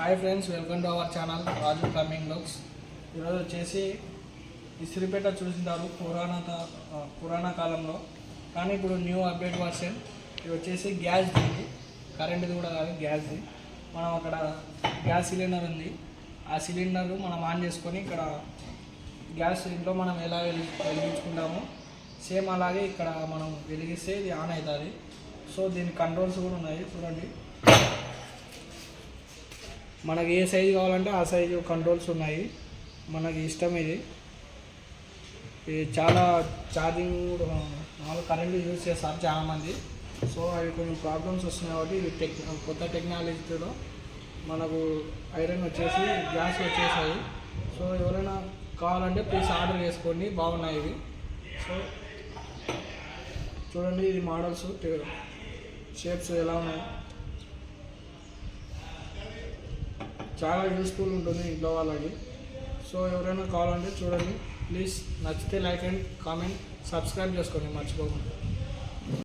Hi friends welcome to our channel Raju coming looks ఈరోజు వచ్చేసి ఇస్త్రీపేట చూసినారు పురాణత పురాణ కాలంలో. కానీ ఇప్పుడు న్యూ అప్డేట్ వర్షన్ ఇది వచ్చేసి గ్యాస్ దీనికి. కరెంట్ది కూడా కాదు గ్యాస్ది మనం అక్కడ గ్యాస్ సిలిండర్ ఉంది. ఆ సిలిండర్ మనం ఆన్ చేసుకొని ఇక్కడ గ్యాస్ ఇంట్లో మనం ఎలా వెలిగి వెలిగించుకుంటామో సేమ్ అలాగే ఇక్కడ మనం వెలిగిస్తే ఇది ఆన్ అవుతుంది. సో దీని కంట్రోల్స్ కూడా ఉన్నాయి చూడండి. మనకి ఏ సైజు కావాలంటే ఆ సైజు కంట్రోల్స్ ఉన్నాయి. మనకి ఇష్టం ఇది. ఇది చాలా ఛార్జింగ్ మామూలు కరెంట్ యూజ్ చేస్తారు చాలామంది. సో అవి కొన్ని ప్రాబ్లమ్స్ వస్తున్నాయి కాబట్టి ఇది టెక్ కొత్త టెక్నాలజీతో మనకు ఐరన్ వచ్చేసి గ్యాస్ వచ్చేసాయి. సో ఎవరైనా కావాలంటే ప్లీజ్ ఆర్డర్ చేసుకోండి. బాగున్నాయి ఇవి. సో చూడండి ఇది మోడల్స్ షేప్స్ ఎలా ఉన్నాయి. చాలా యూస్ఫుల్ ఉంటుంది ఇంట్లో వాళ్ళకి. సో ఎవరైనా కావాలంటే చూడండి. ప్లీజ్ నచ్చితే లైక్ అండ్ కామెంట్ సబ్స్క్రైబ్ చేసుకోండి మర్చిపోకుండా.